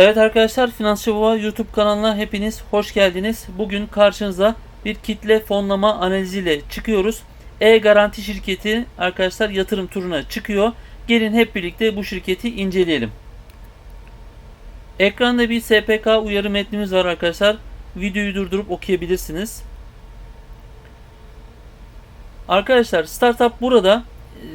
Evet arkadaşlar Finansçı Baba YouTube kanalına hepiniz hoş geldiniz. Bugün karşınıza bir kitle fonlama analiziyle çıkıyoruz. E-Garanti şirketi arkadaşlar yatırım turuna çıkıyor. Gelin hep birlikte bu şirketi inceleyelim. Ekranda bir SPK uyarı metnimiz var arkadaşlar. Videoyu durdurup okuyabilirsiniz. Arkadaşlar startup burada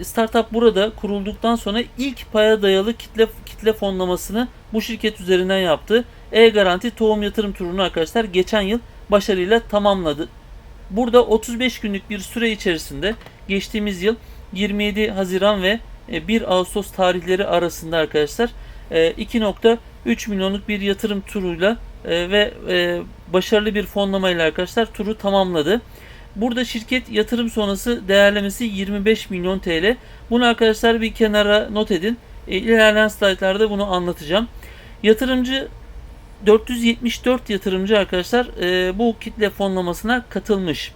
startup burada kurulduktan sonra ilk paya dayalı kitle kitle fonlamasını bu şirket üzerinden yaptı. E-Garanti tohum yatırım turunu arkadaşlar geçen yıl başarıyla tamamladı. Burada 35 günlük bir süre içerisinde geçtiğimiz yıl 27 Haziran ve 1 Ağustos tarihleri arasında arkadaşlar 2.3 milyonluk bir yatırım turuyla e, ve e, başarılı bir fonlamayla arkadaşlar turu tamamladı. Burada şirket yatırım sonrası değerlemesi 25 milyon TL. Bunu arkadaşlar bir kenara not edin. E, ilerleyen slaytlarda bunu anlatacağım. Yatırımcı 474 yatırımcı arkadaşlar e, bu kitle fonlamasına katılmış.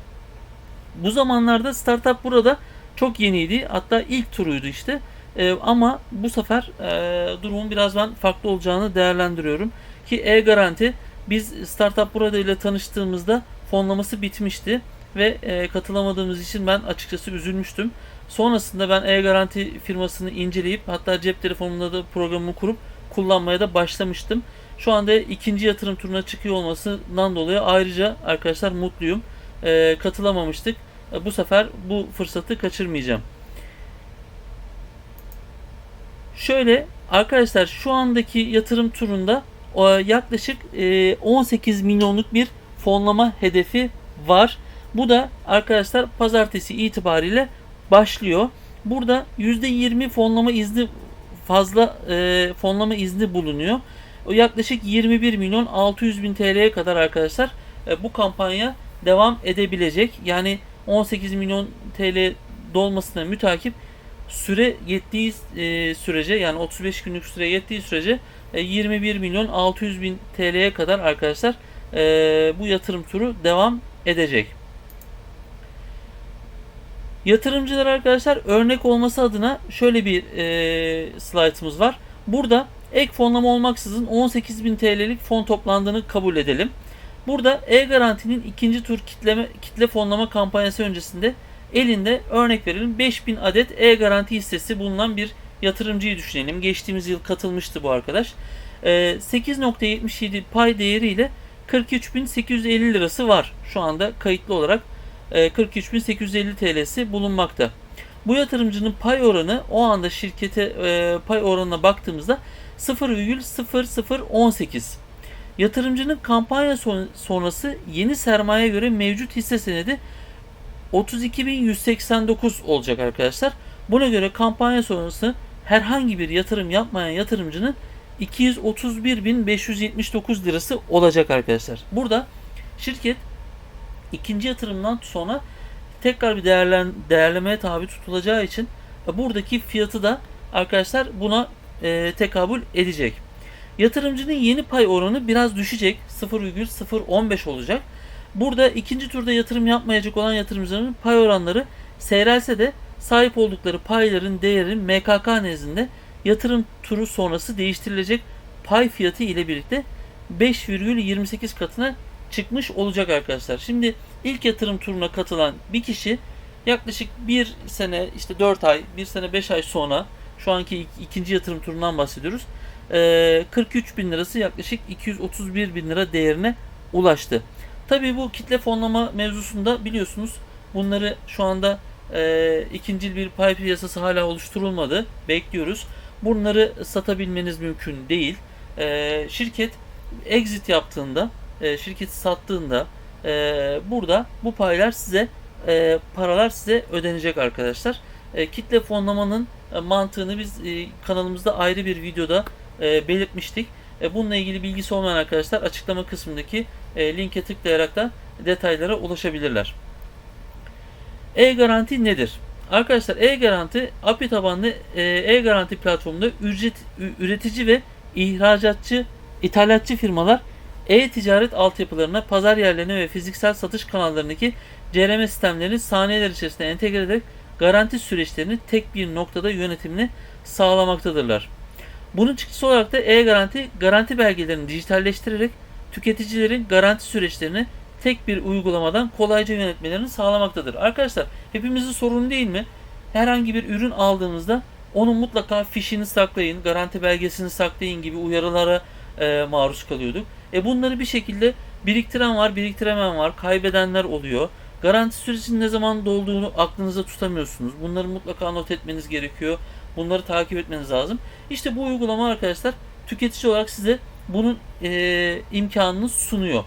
Bu zamanlarda startup burada çok yeniydi. Hatta ilk turuydu işte. E, ama bu sefer e, durumun biraz ben farklı olacağını değerlendiriyorum. Ki e-garanti biz startup burada ile tanıştığımızda fonlaması bitmişti ve e, katılamadığımız için ben açıkçası üzülmüştüm. Sonrasında ben e-garanti firmasını inceleyip hatta cep telefonumda da programımı kurup kullanmaya da başlamıştım. Şu anda ikinci yatırım turuna çıkıyor olmasından dolayı ayrıca arkadaşlar mutluyum. E, katılamamıştık. E, bu sefer bu fırsatı kaçırmayacağım. Şöyle arkadaşlar şu andaki yatırım turunda e, yaklaşık e, 18 milyonluk bir fonlama hedefi var. Bu da arkadaşlar pazartesi itibariyle başlıyor. Burada %20 fonlama izni fazla e, fonlama izni bulunuyor. O yaklaşık 21 milyon 600 bin TL'ye kadar arkadaşlar e, bu kampanya devam edebilecek. Yani 18 milyon TL dolmasına mütakip süre yettiği e, sürece yani 35 günlük süre yettiği sürece e, 21 milyon 600 bin TL'ye kadar arkadaşlar e, bu yatırım turu devam edecek. Yatırımcılar arkadaşlar örnek olması adına şöyle bir e, slaytımız var. Burada ek fonlama olmaksızın 18.000 TL'lik fon toplandığını kabul edelim. Burada e-garantinin ikinci tur kitleme, kitle fonlama kampanyası öncesinde elinde örnek verelim 5000 adet e-garanti hissesi bulunan bir yatırımcıyı düşünelim. Geçtiğimiz yıl katılmıştı bu arkadaş. E, 8.77 pay değeriyle 43.850 lirası var şu anda kayıtlı olarak 43.850 TL'si bulunmakta. Bu yatırımcının pay oranı o anda şirkete e, pay oranına baktığımızda 0,0018. Yatırımcının kampanya sonrası yeni sermaye göre mevcut hisse senedi 32.189 olacak arkadaşlar. Buna göre kampanya sonrası herhangi bir yatırım yapmayan yatırımcının 231.579 lirası olacak arkadaşlar. Burada şirket ikinci yatırımdan sonra tekrar bir değerlen, değerlemeye tabi tutulacağı için buradaki fiyatı da arkadaşlar buna e, tekabül edecek. Yatırımcının yeni pay oranı biraz düşecek. 0,015 olacak. Burada ikinci turda yatırım yapmayacak olan yatırımcıların pay oranları seyrelse de sahip oldukları payların değeri MKK nezdinde yatırım turu sonrası değiştirilecek pay fiyatı ile birlikte 5,28 katına çıkmış olacak arkadaşlar. Şimdi ilk yatırım turuna katılan bir kişi yaklaşık bir sene işte 4 ay, bir sene 5 ay sonra şu anki ikinci yatırım turundan bahsediyoruz. 43 bin lirası yaklaşık 231 bin lira değerine ulaştı. Tabii bu kitle fonlama mevzusunda biliyorsunuz bunları şu anda e, ikincil bir pay piyasası hala oluşturulmadı. Bekliyoruz. Bunları satabilmeniz mümkün değil. E, şirket exit yaptığında e, şirketi sattığında e, burada bu paylar size e, paralar size ödenecek arkadaşlar. Kitle fonlamanın mantığını biz kanalımızda ayrı bir videoda belirtmiştik. Bununla ilgili bilgisi olmayan arkadaşlar açıklama kısmındaki linke tıklayarak da detaylara ulaşabilirler. E-garanti nedir? Arkadaşlar e-garanti API tabanlı e-garanti platformunda ücret, üretici ve ihracatçı, ithalatçı firmalar e-ticaret altyapılarına, pazar yerlerine ve fiziksel satış kanallarındaki CRM sistemlerini saniyeler içerisinde entegre ederek garanti süreçlerini tek bir noktada yönetimini sağlamaktadırlar. Bunun çıktısı olarak da e-garanti garanti belgelerini dijitalleştirerek tüketicilerin garanti süreçlerini tek bir uygulamadan kolayca yönetmelerini sağlamaktadır. Arkadaşlar hepimizin sorunu değil mi? Herhangi bir ürün aldığımızda onun mutlaka fişini saklayın, garanti belgesini saklayın gibi uyarılara e, maruz kalıyorduk. E bunları bir şekilde biriktiren var, biriktiremeyen var, kaybedenler oluyor. Garanti süresinin ne zaman dolduğunu aklınıza tutamıyorsunuz. Bunları mutlaka not etmeniz gerekiyor. Bunları takip etmeniz lazım. İşte bu uygulama arkadaşlar tüketici olarak size bunun e, imkanını sunuyor.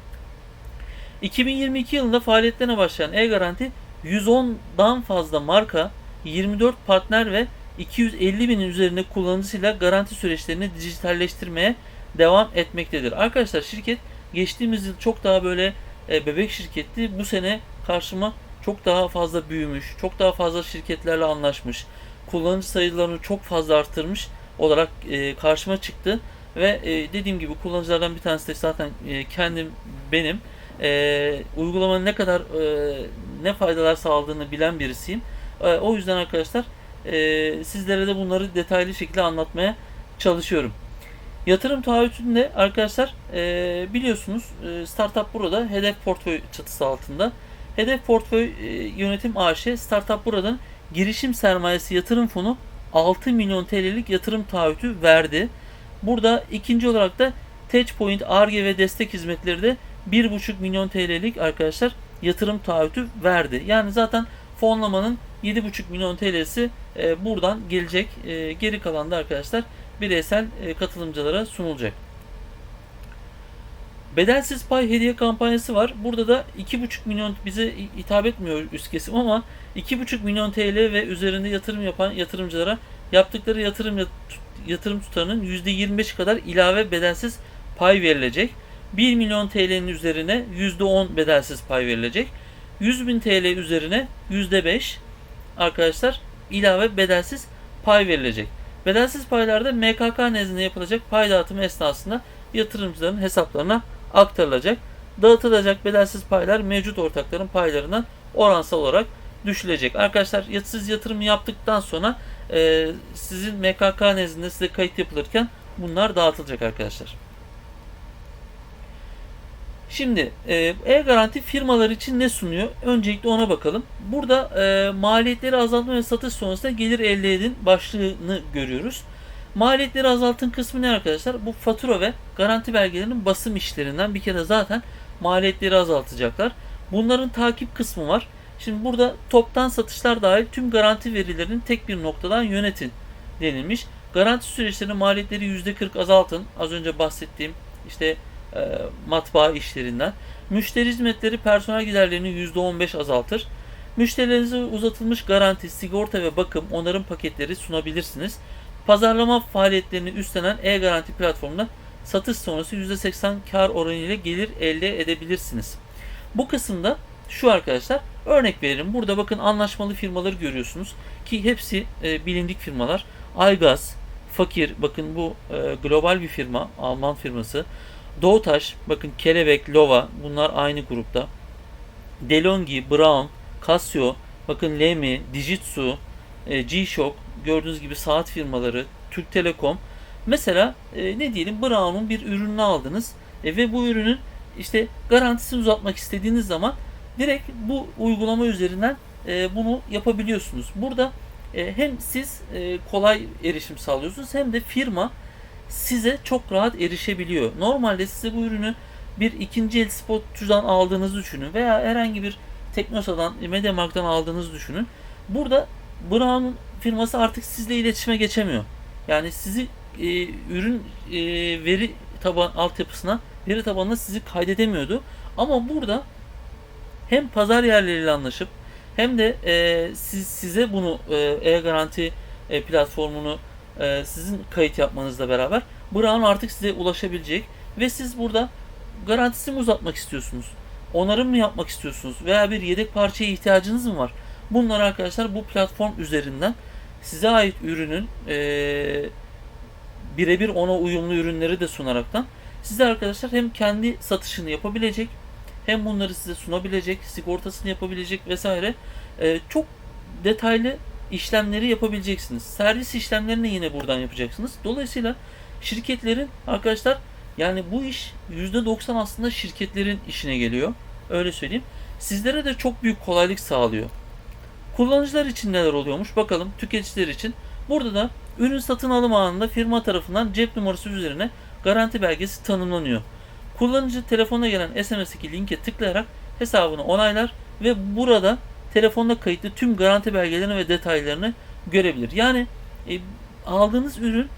2022 yılında faaliyetlerine başlayan e-garanti 110'dan fazla marka, 24 partner ve 250 binin üzerinde kullanıcısıyla garanti süreçlerini dijitalleştirmeye devam etmektedir. Arkadaşlar şirket geçtiğimiz yıl çok daha böyle e, bebek şirketti. Bu sene karşıma çok daha fazla büyümüş, çok daha fazla şirketlerle anlaşmış, kullanıcı sayılarını çok fazla arttırmış olarak e, karşıma çıktı. Ve e, dediğim gibi kullanıcılardan bir tanesi de zaten e, kendim benim. E, uygulamanın ne kadar e, ne faydalar sağladığını bilen birisiyim. E, o yüzden arkadaşlar e, sizlere de bunları detaylı şekilde anlatmaya çalışıyorum. Yatırım taahhütünde arkadaşlar e, biliyorsunuz e, Startup burada hedef portföy çatısı altında. Hedef portföy e, yönetim AŞ Startup buradan girişim sermayesi yatırım fonu 6 milyon TL'lik yatırım taahhütü verdi. Burada ikinci olarak da Touchpoint, ARGE ve destek hizmetleri de 1,5 milyon TL'lik arkadaşlar yatırım taahhütü verdi. Yani zaten fonlamanın 7,5 milyon TL'si e, buradan gelecek. E, geri kalan da arkadaşlar bireysel e, katılımcılara sunulacak. Bedelsiz pay hediye kampanyası var. Burada da 2,5 milyon bize hitap etmiyor üst kesim ama 2,5 milyon TL ve üzerinde yatırım yapan yatırımcılara yaptıkları yatırım yatırım tutarının %25 kadar ilave bedelsiz pay verilecek. 1 milyon TL'nin üzerine %10 bedelsiz pay verilecek. 100 bin TL üzerine %5 arkadaşlar ilave bedelsiz pay verilecek. Bedelsiz paylarda MKK nezdinde yapılacak pay dağıtımı esnasında yatırımcıların hesaplarına aktarılacak. Dağıtılacak bedelsiz paylar mevcut ortakların paylarından oransal olarak düşülecek. Arkadaşlar siz yatırım yaptıktan sonra e, sizin MKK nezdinde size kayıt yapılırken bunlar dağıtılacak arkadaşlar. Şimdi e-garanti firmalar için ne sunuyor? Öncelikle ona bakalım. Burada e, maliyetleri azaltma ve satış sonrasında gelir elde edin başlığını görüyoruz. Maliyetleri azaltın kısmı ne arkadaşlar? Bu fatura ve garanti belgelerinin basım işlerinden bir kere zaten maliyetleri azaltacaklar. Bunların takip kısmı var. Şimdi burada toptan satışlar dahil tüm garanti verilerini tek bir noktadan yönetin denilmiş. Garanti süreçlerinin maliyetleri %40 azaltın. Az önce bahsettiğim işte e, matbaa işlerinden. Müşteri hizmetleri personel giderlerini %15 azaltır. Müşterilerinize uzatılmış garanti, sigorta ve bakım onarım paketleri sunabilirsiniz. Pazarlama faaliyetlerini üstlenen e-garanti platformunda satış sonrası %80 kar oranı ile gelir elde edebilirsiniz. Bu kısımda şu arkadaşlar örnek verelim. Burada bakın anlaşmalı firmaları görüyorsunuz ki hepsi e, bilindik firmalar. Aygaz, Fakir bakın bu e, global bir firma, Alman firması. Doğutaş, bakın Kelebek, Lova bunlar aynı grupta. DeLonghi, Brown, Casio, bakın Lemi, Dijitsu, e, G-Shock gördüğünüz gibi saat firmaları, Türk Telekom. Mesela e, ne diyelim Brown'un bir ürününü aldınız e, ve bu ürünün işte garantisini uzatmak istediğiniz zaman direkt bu uygulama üzerinden bunu yapabiliyorsunuz. Burada hem siz kolay erişim sağlıyorsunuz hem de firma size çok rahat erişebiliyor. Normalde size bu ürünü bir ikinci el spotçudan aldığınızı düşünün veya herhangi bir Teknosa'dan, Mediamarkt'tan aldığınızı düşünün. Burada Brown'un firması artık sizle iletişime geçemiyor. Yani sizi e, ürün e, veri taban altyapısına, veri tabanına sizi kaydedemiyordu. Ama burada hem pazar yerleriyle anlaşıp hem de e, siz size bunu e, e-garanti e, platformunu e, sizin kayıt yapmanızla beraber Brown artık size ulaşabilecek ve siz burada garantisini mi uzatmak istiyorsunuz? Onarım mı yapmak istiyorsunuz? Veya bir yedek parçaya ihtiyacınız mı var? Bunlar arkadaşlar bu platform üzerinden size ait ürünün e, birebir ona uyumlu ürünleri de sunaraktan size arkadaşlar hem kendi satışını yapabilecek hem bunları size sunabilecek, sigortasını yapabilecek vesaire e, çok detaylı işlemleri yapabileceksiniz. Servis işlemlerini yine buradan yapacaksınız. Dolayısıyla şirketlerin arkadaşlar yani bu iş %90 aslında şirketlerin işine geliyor. Öyle söyleyeyim. Sizlere de çok büyük kolaylık sağlıyor. Kullanıcılar için neler oluyormuş bakalım tüketiciler için. Burada da ürün satın alım anında firma tarafından cep numarası üzerine garanti belgesi tanımlanıyor. Kullanıcı telefona gelen SMS'deki linke tıklayarak hesabını onaylar ve burada telefonda kayıtlı tüm garanti belgelerini ve detaylarını görebilir. Yani e, aldığınız ürün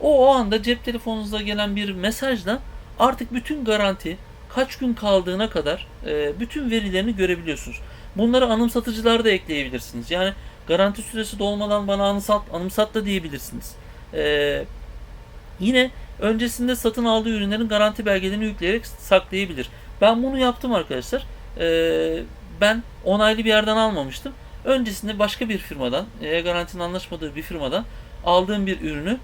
o o anda cep telefonunuza gelen bir mesajla artık bütün garanti kaç gün kaldığına kadar e, bütün verilerini görebiliyorsunuz. Bunları anımsatıcılar da ekleyebilirsiniz. Yani garanti süresi dolmadan bana anımsat, anımsat da diyebilirsiniz. E, yine öncesinde satın aldığı ürünlerin garanti belgelerini yükleyerek saklayabilir. Ben bunu yaptım arkadaşlar. E, ben onaylı bir yerden almamıştım. Öncesinde başka bir firmadan, e, garantinin anlaşmadığı bir firmadan aldığım bir ürünü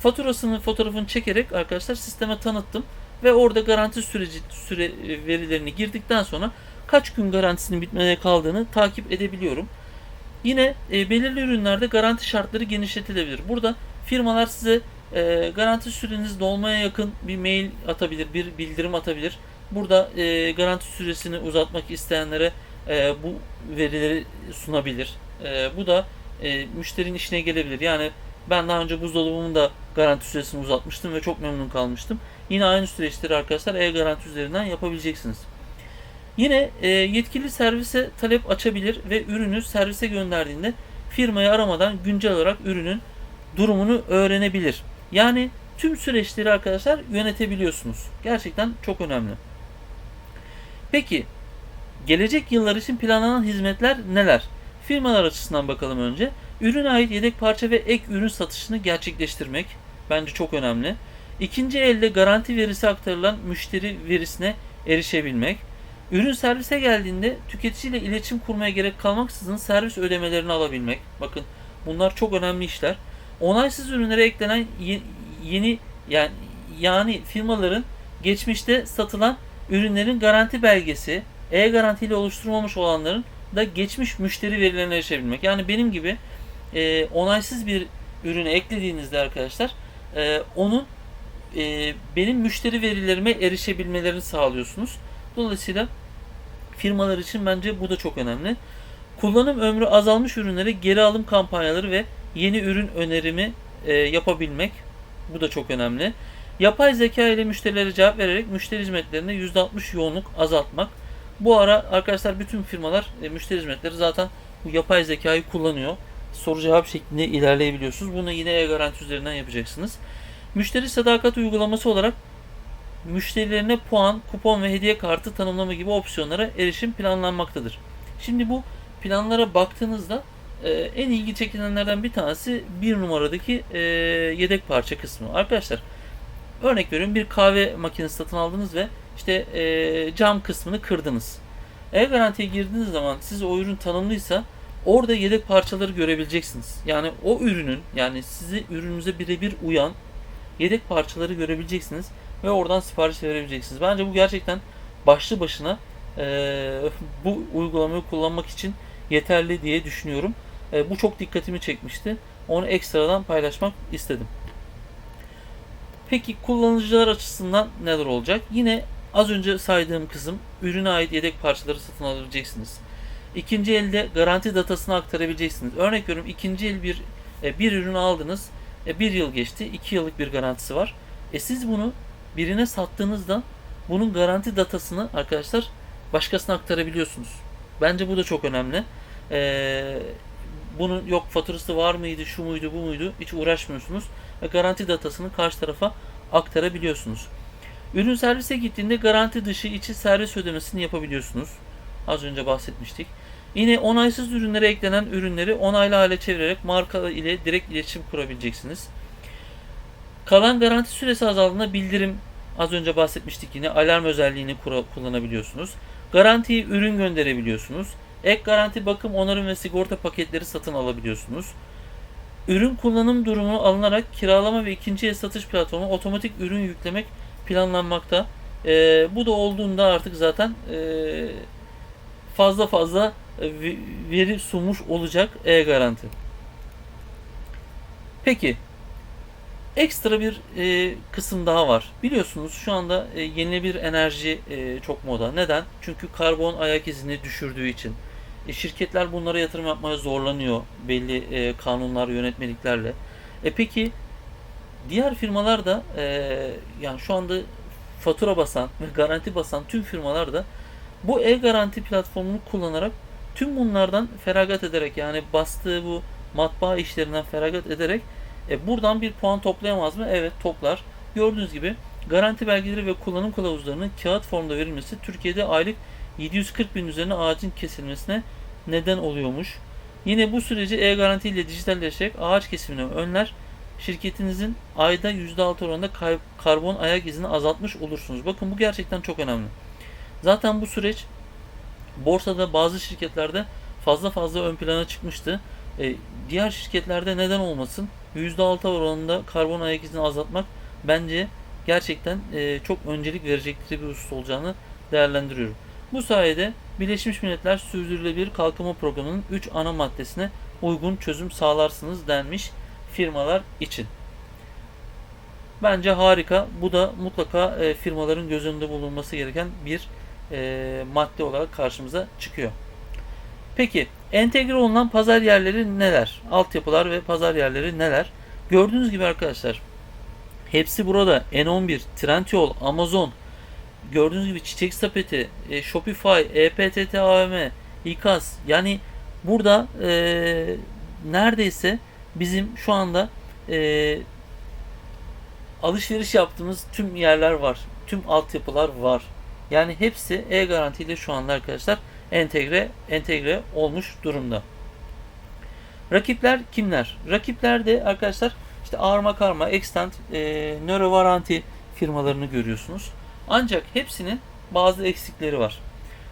faturasının fotoğrafını çekerek arkadaşlar sisteme tanıttım ve orada garanti süreci süre e, verilerini girdikten sonra kaç gün garantisinin bitmeye kaldığını takip edebiliyorum. Yine e, belirli ürünlerde garanti şartları genişletilebilir. Burada firmalar size e, garanti süreniz dolmaya yakın bir mail atabilir, bir bildirim atabilir. Burada e, garanti süresini uzatmak isteyenlere e, bu verileri sunabilir. E, bu da e, müşterinin işine gelebilir. Yani ben daha önce buzdolabımın da garanti süresini uzatmıştım ve çok memnun kalmıştım. Yine aynı süreçleri arkadaşlar e-garanti üzerinden yapabileceksiniz. Yine e, yetkili servise talep açabilir ve ürünü servise gönderdiğinde firmayı aramadan güncel olarak ürünün durumunu öğrenebilir. Yani tüm süreçleri arkadaşlar yönetebiliyorsunuz. Gerçekten çok önemli. Peki gelecek yıllar için planlanan hizmetler neler? Firmalar açısından bakalım önce. Ürüne ait yedek parça ve ek ürün satışını gerçekleştirmek bence çok önemli. İkinci elde garanti verisi aktarılan müşteri verisine erişebilmek. Ürün servise geldiğinde tüketiciyle iletişim kurmaya gerek kalmaksızın servis ödemelerini alabilmek. Bakın bunlar çok önemli işler. Onaysız ürünlere eklenen ye- yeni yani yani firmaların geçmişte satılan ürünlerin garanti belgesi, e-garanti ile oluşturulmamış olanların da geçmiş müşteri verilerine erişebilmek. Yani benim gibi e, onaysız bir ürünü eklediğinizde arkadaşlar e, onun e, benim müşteri verilerime erişebilmelerini sağlıyorsunuz. Dolayısıyla firmalar için bence bu da çok önemli. Kullanım ömrü azalmış ürünlere geri alım kampanyaları ve yeni ürün önerimi e, yapabilmek bu da çok önemli. Yapay zeka ile müşterilere cevap vererek müşteri hizmetlerinde %60 yoğunluk azaltmak. Bu ara arkadaşlar bütün firmalar e, müşteri hizmetleri zaten bu yapay zekayı kullanıyor. Soru cevap şeklinde ilerleyebiliyorsunuz. Bunu yine e-garanti üzerinden yapacaksınız. Müşteri sadakat uygulaması olarak müşterilerine puan, kupon ve hediye kartı tanımlama gibi opsiyonlara erişim planlanmaktadır. Şimdi bu planlara baktığınızda e, en ilgi çekilenlerden bir tanesi bir numaradaki e, yedek parça kısmı. Arkadaşlar örnek veriyorum bir kahve makinesi satın aldınız ve işte e, cam kısmını kırdınız. E-garantiye girdiğiniz zaman siz o ürün tanımlıysa orada yedek parçaları görebileceksiniz. Yani o ürünün yani sizi ürününüze birebir uyan yedek parçaları görebileceksiniz ve oradan sipariş verebileceksiniz. Bence bu gerçekten başlı başına e, bu uygulamayı kullanmak için yeterli diye düşünüyorum. E, bu çok dikkatimi çekmişti. Onu ekstradan paylaşmak istedim. Peki kullanıcılar açısından neler olacak? Yine az önce saydığım kısım ürüne ait yedek parçaları satın alabileceksiniz. İkinci elde garanti datasını aktarabileceksiniz. Örnek veriyorum ikinci el bir e, bir ürün aldınız. E, bir yıl geçti. iki yıllık bir garantisi var. E siz bunu birine sattığınızda bunun garanti datasını arkadaşlar başkasına aktarabiliyorsunuz. Bence bu da çok önemli. Ee, bunun yok faturası var mıydı, şu muydu, bu muydu hiç uğraşmıyorsunuz. Ve garanti datasını karşı tarafa aktarabiliyorsunuz. Ürün servise gittiğinde garanti dışı içi servis ödemesini yapabiliyorsunuz. Az önce bahsetmiştik. Yine onaysız ürünlere eklenen ürünleri onaylı hale çevirerek marka ile direkt iletişim kurabileceksiniz. Kalan garanti süresi azaldığında bildirim az önce bahsetmiştik yine alarm özelliğini kullanabiliyorsunuz. Garantiyi ürün gönderebiliyorsunuz. Ek garanti bakım onarım ve sigorta paketleri satın alabiliyorsunuz. Ürün kullanım durumu alınarak kiralama ve ikinci el satış platformu otomatik ürün yüklemek planlanmakta. Ee, bu da olduğunda artık zaten e, fazla fazla e, ve- veri sunmuş olacak e-garanti. Peki ekstra bir e, kısım daha var. Biliyorsunuz şu anda e, yenilenebilir enerji e, çok moda. Neden? Çünkü karbon ayak izini düşürdüğü için. E, şirketler bunlara yatırım yapmaya zorlanıyor belli e, kanunlar, yönetmeliklerle. E peki diğer firmalar da e, yani şu anda fatura basan ve garanti basan tüm firmalar da bu e-garanti platformunu kullanarak tüm bunlardan feragat ederek yani bastığı bu matbaa işlerinden feragat ederek e, buradan bir puan toplayamaz mı? Evet toplar. Gördüğünüz gibi garanti belgeleri ve kullanım kılavuzlarının kağıt formda verilmesi Türkiye'de aylık 740 bin üzerine ağacın kesilmesine neden oluyormuş. Yine bu süreci e-garanti ile dijitalleşerek ağaç kesimini önler. Şirketinizin ayda %6 oranında karbon ayak izini azaltmış olursunuz. Bakın bu gerçekten çok önemli. Zaten bu süreç borsada bazı şirketlerde fazla fazla ön plana çıkmıştı. E, diğer şirketlerde neden olmasın? %6 oranında karbon ayak izini azaltmak bence gerçekten e, çok öncelik verecekleri bir husus olacağını değerlendiriyorum. Bu sayede Birleşmiş Milletler Sürdürülebilir Kalkınma Programı'nın 3 ana maddesine uygun çözüm sağlarsınız denmiş firmalar için. Bence harika. Bu da mutlaka e, firmaların göz önünde bulunması gereken bir e, madde olarak karşımıza çıkıyor. Peki entegre olunan pazar yerleri neler? Altyapılar ve pazar yerleri neler? Gördüğünüz gibi arkadaşlar hepsi burada. N11, Trendyol, Amazon, gördüğünüz gibi Çiçek Sepeti, e, Shopify, EPTT AVM, İKAS yani burada e, neredeyse bizim şu anda e, alışveriş yaptığımız tüm yerler var. Tüm altyapılar var. Yani hepsi e-garanti ile şu anda arkadaşlar entegre entegre olmuş durumda. Rakipler kimler? Rakipler de arkadaşlar işte Arma Karma, Extant, e, Nöro Varanti firmalarını görüyorsunuz. Ancak hepsinin bazı eksikleri var.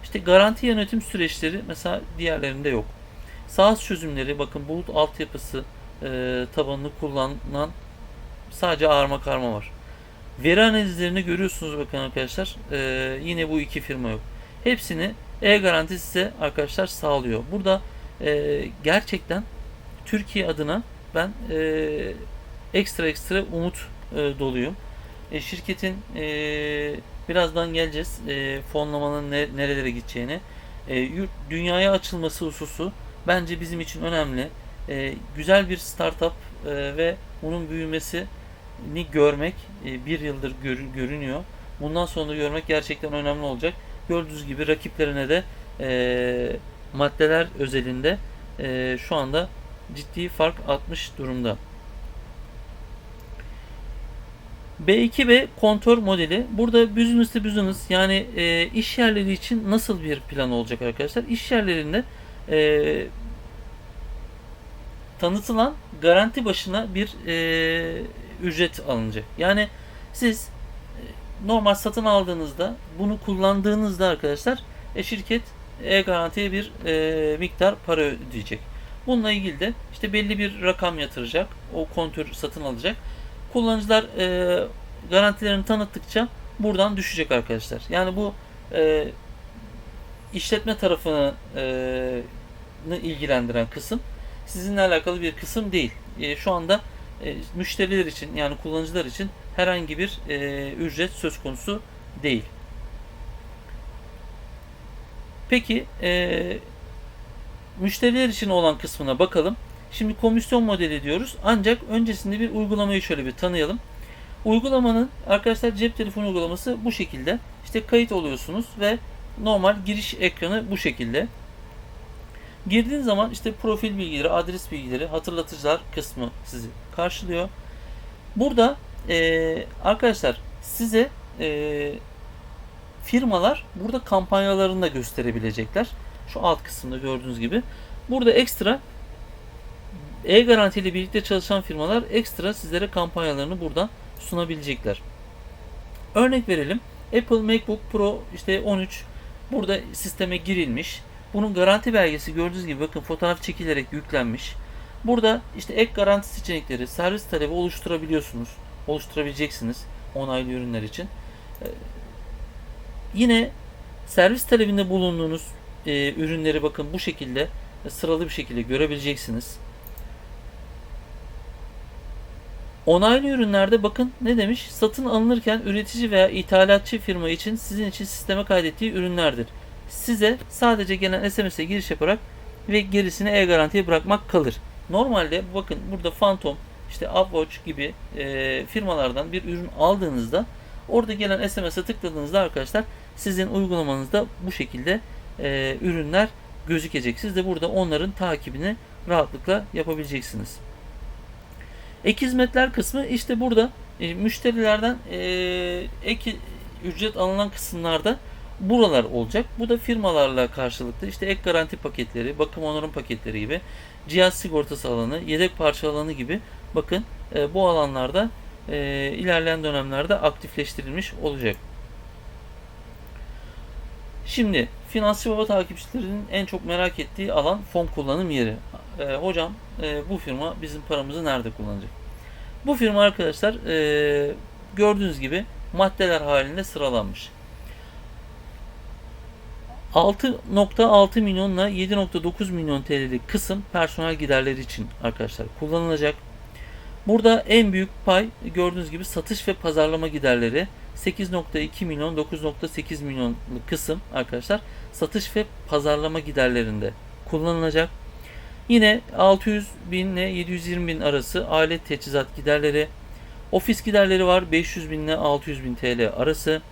İşte garanti yönetim süreçleri mesela diğerlerinde yok. SaaS çözümleri bakın bulut altyapısı e, tabanını kullanan sadece Arma Karma var. Veri analizlerini görüyorsunuz bakın arkadaşlar. E, yine bu iki firma yok. Hepsini e-garanti size arkadaşlar sağlıyor. Burada e, gerçekten Türkiye adına ben e, ekstra ekstra umut e, doluyum. E, şirketin e, birazdan geleceğiz e, fonlamanın ne, nerelere gideceğine. E, yurt, dünyaya açılması hususu bence bizim için önemli. E, güzel bir startup e, ve bunun büyümesini görmek e, bir yıldır gör- görünüyor. Bundan sonra görmek gerçekten önemli olacak. Gördüğünüz gibi rakiplerine de e, maddeler özelinde e, şu anda ciddi fark atmış durumda. B2B kontör modeli. Burada business to business yani e, iş yerleri için nasıl bir plan olacak arkadaşlar? İş yerlerinde e, tanıtılan garanti başına bir e, ücret alınacak. Yani siz e, normal satın aldığınızda bunu kullandığınızda arkadaşlar e, şirket e-garantiye bir e, miktar para ödeyecek. Bununla ilgili de işte belli bir rakam yatıracak. O kontör satın alacak. Kullanıcılar e, garantilerini tanıttıkça buradan düşecek arkadaşlar. Yani bu e, işletme tarafını e, ilgilendiren kısım sizinle alakalı bir kısım değil. E, şu anda e, müşteriler için yani kullanıcılar için herhangi bir e, ücret söz konusu değil. Peki e, müşteriler için olan kısmına bakalım. Şimdi komisyon modeli diyoruz. Ancak öncesinde bir uygulamayı şöyle bir tanıyalım. Uygulamanın arkadaşlar cep telefonu uygulaması bu şekilde. İşte kayıt oluyorsunuz ve normal giriş ekranı bu şekilde. Girdiğiniz zaman işte profil bilgileri, adres bilgileri, hatırlatıcılar kısmı sizi karşılıyor. Burada e, arkadaşlar size e, firmalar burada kampanyalarını da gösterebilecekler. Şu alt kısımda gördüğünüz gibi. Burada ekstra e-garanti ile birlikte çalışan firmalar ekstra sizlere kampanyalarını buradan sunabilecekler. Örnek verelim. Apple MacBook Pro işte 13 burada sisteme girilmiş. Bunun garanti belgesi gördüğünüz gibi bakın fotoğraf çekilerek yüklenmiş. Burada işte ek garanti seçenekleri, servis talebi oluşturabiliyorsunuz. Oluşturabileceksiniz onaylı ürünler için. Ee, yine servis talebinde bulunduğunuz e, ürünleri bakın bu şekilde sıralı bir şekilde görebileceksiniz. Onaylı ürünlerde bakın ne demiş? Satın alınırken üretici veya ithalatçı firma için sizin için sisteme kaydettiği ürünlerdir. Size sadece gelen SMS'e giriş yaparak ve gerisini e-garantiye bırakmak kalır. Normalde bakın burada Phantom, işte Upwatch gibi e, firmalardan bir ürün aldığınızda orada gelen SMS'e tıkladığınızda arkadaşlar sizin uygulamanızda bu şekilde e, ürünler gözükecek. Siz de burada onların takibini rahatlıkla yapabileceksiniz. Ek hizmetler kısmı işte burada e, müşterilerden e, ek ücret alınan kısımlarda buralar olacak. Bu da firmalarla karşılıklı işte ek garanti paketleri, bakım onarım paketleri gibi, cihaz sigortası alanı, yedek parça alanı gibi bakın e, bu alanlarda e, ilerleyen dönemlerde aktifleştirilmiş olacak. Şimdi Finansçı Baba takipçilerinin en çok merak ettiği alan fon kullanım yeri. E, hocam e, bu firma bizim paramızı nerede kullanacak? Bu firma arkadaşlar e, gördüğünüz gibi maddeler halinde sıralanmış. 6.6 milyonla 7.9 milyon TL'lik kısım personel giderleri için arkadaşlar kullanılacak. Burada en büyük pay gördüğünüz gibi satış ve pazarlama giderleri 8.2 milyon 9.8 milyonluk kısım arkadaşlar satış ve pazarlama giderlerinde kullanılacak. Yine 600 bin ile 720 bin arası alet teçhizat giderleri, ofis giderleri var 500 bin ile 600 bin TL arası.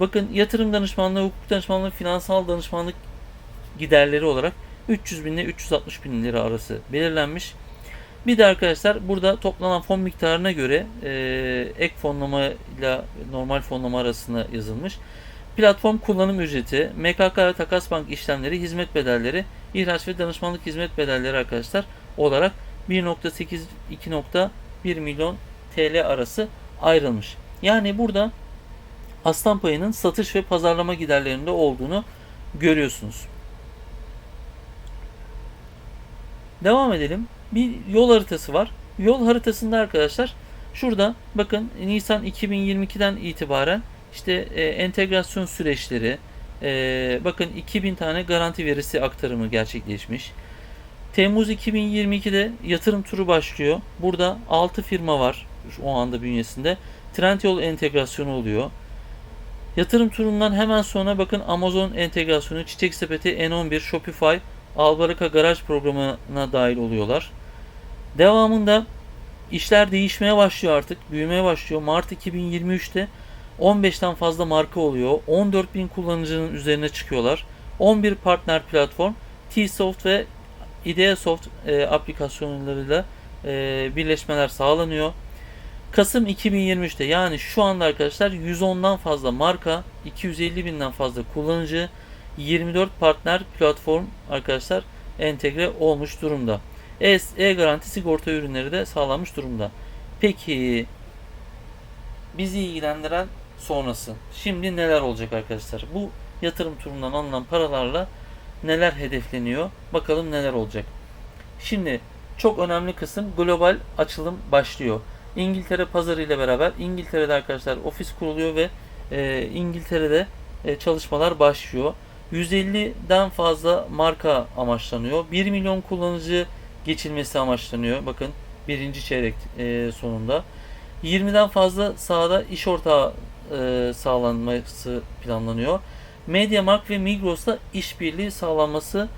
Bakın yatırım danışmanlığı, hukuk danışmanlığı, finansal danışmanlık giderleri olarak 300 bin ile 360 bin lira arası belirlenmiş. Bir de arkadaşlar burada toplanan fon miktarına göre e, ek fonlama ile normal fonlama arasında yazılmış. Platform kullanım ücreti, MKK ve takas bank işlemleri, hizmet bedelleri, ihraç ve danışmanlık hizmet bedelleri arkadaşlar olarak 1.8 2.1 milyon TL arası ayrılmış. Yani burada aslan payının satış ve pazarlama giderlerinde olduğunu görüyorsunuz. Devam edelim. Bir yol haritası var. Yol haritasında arkadaşlar şurada bakın Nisan 2022'den itibaren işte e, entegrasyon süreçleri e, bakın 2000 tane garanti verisi aktarımı gerçekleşmiş. Temmuz 2022'de yatırım turu başlıyor. Burada 6 firma var o anda bünyesinde. Trendyol entegrasyonu oluyor. Yatırım turundan hemen sonra bakın Amazon entegrasyonu, Çiçek Sepeti, N11, Shopify, Albaraka Garaj programına dahil oluyorlar. Devamında işler değişmeye başlıyor artık. Büyümeye başlıyor. Mart 2023'te 15'ten fazla marka oluyor. 14 bin kullanıcının üzerine çıkıyorlar. 11 partner platform T-Soft ve Ideasoft e, aplikasyonlarıyla e, birleşmeler sağlanıyor. Kasım 2023'te yani şu anda arkadaşlar 110'dan fazla marka, 250 binden fazla kullanıcı, 24 partner platform arkadaşlar entegre olmuş durumda. E, e-garanti sigorta ürünleri de sağlanmış durumda. Peki bizi ilgilendiren sonrası. Şimdi neler olacak arkadaşlar? Bu yatırım turundan alınan paralarla neler hedefleniyor? Bakalım neler olacak. Şimdi çok önemli kısım global açılım başlıyor. İngiltere pazarı ile beraber İngiltere'de arkadaşlar ofis kuruluyor ve e, İngiltere'de e, çalışmalar başlıyor. 150'den fazla marka amaçlanıyor. 1 milyon kullanıcı geçilmesi amaçlanıyor. Bakın birinci çeyrek e, sonunda. 20'den fazla sahada iş ortağı e, sağlanması planlanıyor. MediaMarkt ve Migros'la işbirliği sağlanması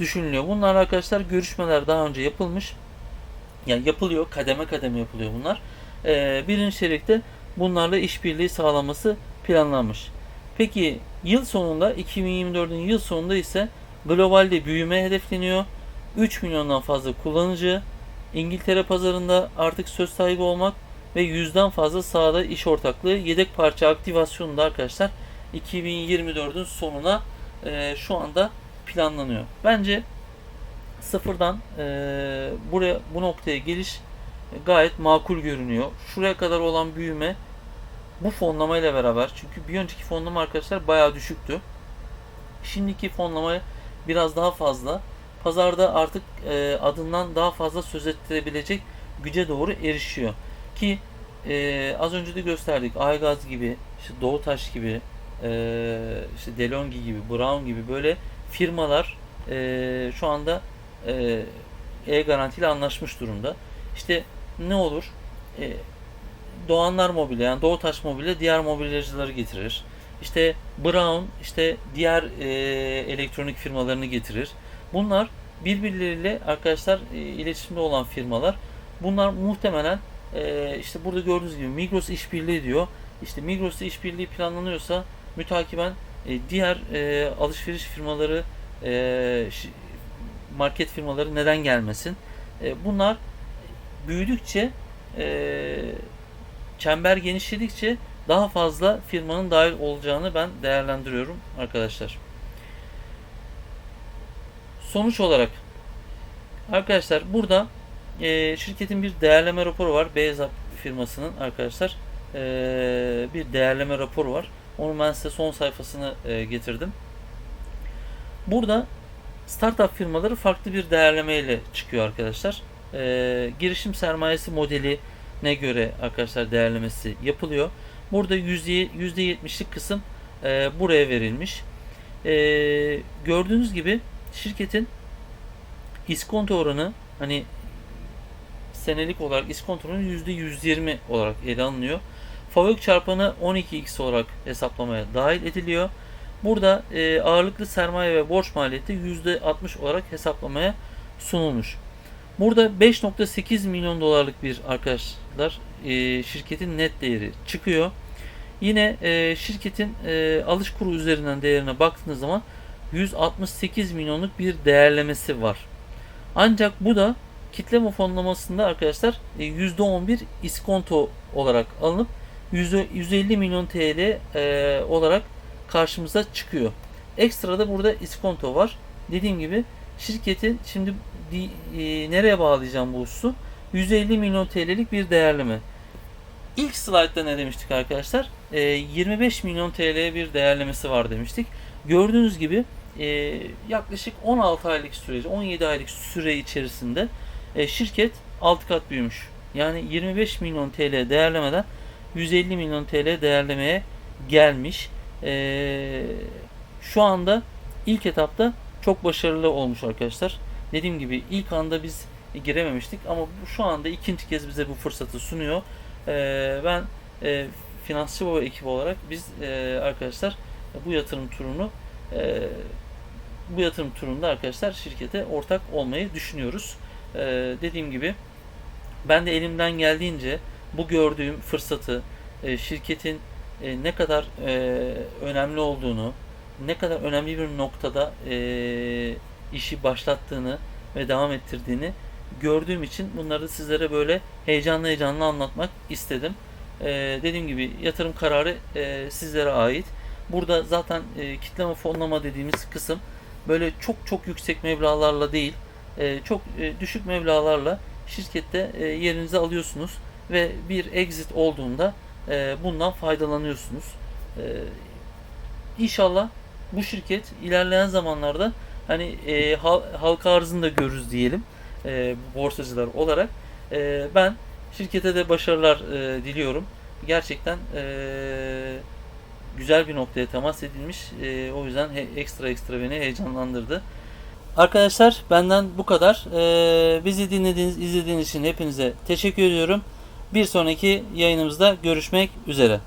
düşünülüyor. Bunlar arkadaşlar görüşmeler daha önce yapılmış. Yani yapılıyor. Kademe kademe yapılıyor bunlar. E, birinci çeyrekte bunlarla işbirliği sağlanması planlanmış. Peki yıl sonunda 2024'ün yıl sonunda ise globalde büyüme hedefleniyor. 3 milyondan fazla kullanıcı, İngiltere pazarında artık söz sahibi olmak ve yüzden fazla sahada iş ortaklığı yedek parça aktivasyonu da arkadaşlar 2024'ün sonuna e, şu anda planlanıyor. Bence sıfırdan e, buraya bu noktaya geliş gayet makul görünüyor. Şuraya kadar olan büyüme bu fonlama ile beraber çünkü bir önceki fonlama arkadaşlar bayağı düşüktü. Şimdiki fonlama biraz daha fazla. Pazarda artık e, adından daha fazla söz ettirebilecek güce doğru erişiyor. Ki e, az önce de gösterdik. Aygaz gibi, işte Doğutaş gibi, e, işte Delonghi gibi, Brown gibi böyle firmalar e, şu anda e, e-garanti ile anlaşmış durumda. İşte ne olur? E, Doğanlar Mobilya, yani Doğutaş Mobilya diğer mobilyacıları getirir. İşte Brown işte diğer e, elektronik firmalarını getirir. Bunlar birbirleriyle arkadaşlar e, iletişimde olan firmalar. Bunlar muhtemelen e, işte burada gördüğünüz gibi Migros işbirliği diyor. İşte Migros'ta işbirliği planlanıyorsa mütakiben e, diğer e, alışveriş firmaları e, market firmaları neden gelmesin? Bunlar büyüdükçe çember genişledikçe daha fazla firmanın dahil olacağını ben değerlendiriyorum arkadaşlar. Sonuç olarak arkadaşlar burada e, şirketin bir değerleme raporu var. Beyzap firmasının arkadaşlar e, bir değerleme raporu var. Onu ben size son sayfasını e, getirdim. Burada startup firmaları farklı bir değerleme ile çıkıyor arkadaşlar. E, girişim sermayesi modeline göre arkadaşlar değerlemesi yapılıyor. Burada yüzde 70'lik kısım e, buraya verilmiş. E, gördüğünüz gibi şirketin iskonto oranı hani senelik olarak iskontonun %120 olarak ele alınıyor. FAVÖK çarpanı 12x olarak hesaplamaya dahil ediliyor. Burada e, ağırlıklı sermaye ve borç maliyeti %60 olarak hesaplamaya sunulmuş. Burada 5.8 milyon dolarlık bir arkadaşlar e, şirketin net değeri çıkıyor. Yine e, şirketin e, alış kuru üzerinden değerine baktığınız zaman 168 milyonluk bir değerlemesi var. Ancak bu da kitleme fonlamasında arkadaşlar e, %11 iskonto olarak alınıp yüzde- 150 milyon TL e, olarak karşımıza çıkıyor. Ekstra da burada iskonto var. Dediğim gibi şirketin şimdi di- e, nereye bağlayacağım bu hususu? 150 milyon TL'lik bir değerleme. İlk slaytta ne demiştik arkadaşlar? E, 25 milyon TL bir değerlemesi var demiştik. Gördüğünüz gibi e, yaklaşık 16 aylık süreci, 17 aylık süre içerisinde e, şirket 6 kat büyümüş. Yani 25 milyon TL değerlemeden 150 milyon TL değerlemeye gelmiş. E, şu anda ilk etapta çok başarılı olmuş arkadaşlar. Dediğim gibi ilk anda biz girememiştik ama şu anda ikinci kez bize bu fırsatı sunuyor. E, ben e, Finansçı Baba ekibi olarak biz e, arkadaşlar bu yatırım turunu e, bu yatırım turunda arkadaşlar şirkete ortak olmayı düşünüyoruz. E, dediğim gibi ben de elimden geldiğince bu gördüğüm fırsatı e, şirketin e, ne kadar e, önemli olduğunu, ne kadar önemli bir noktada e, işi başlattığını ve devam ettirdiğini gördüğüm için bunları sizlere böyle heyecanlı heyecanlı anlatmak istedim. E, dediğim gibi yatırım kararı e, sizlere ait. Burada zaten e, kitleme fonlama dediğimiz kısım böyle çok çok yüksek meblağlarla değil, e, çok e, düşük meblağlarla şirkette e, yerinizi alıyorsunuz ve bir exit olduğunda bundan faydalanıyorsunuz. E, inşallah bu şirket ilerleyen zamanlarda hani hal, halka arzını da görürüz diyelim borsacılar olarak. Ben şirkete de başarılar diliyorum. Gerçekten güzel bir noktaya temas edilmiş. O yüzden ekstra ekstra beni heyecanlandırdı. Arkadaşlar benden bu kadar. E, bizi dinlediğiniz, izlediğiniz için hepinize teşekkür ediyorum. Bir sonraki yayınımızda görüşmek üzere.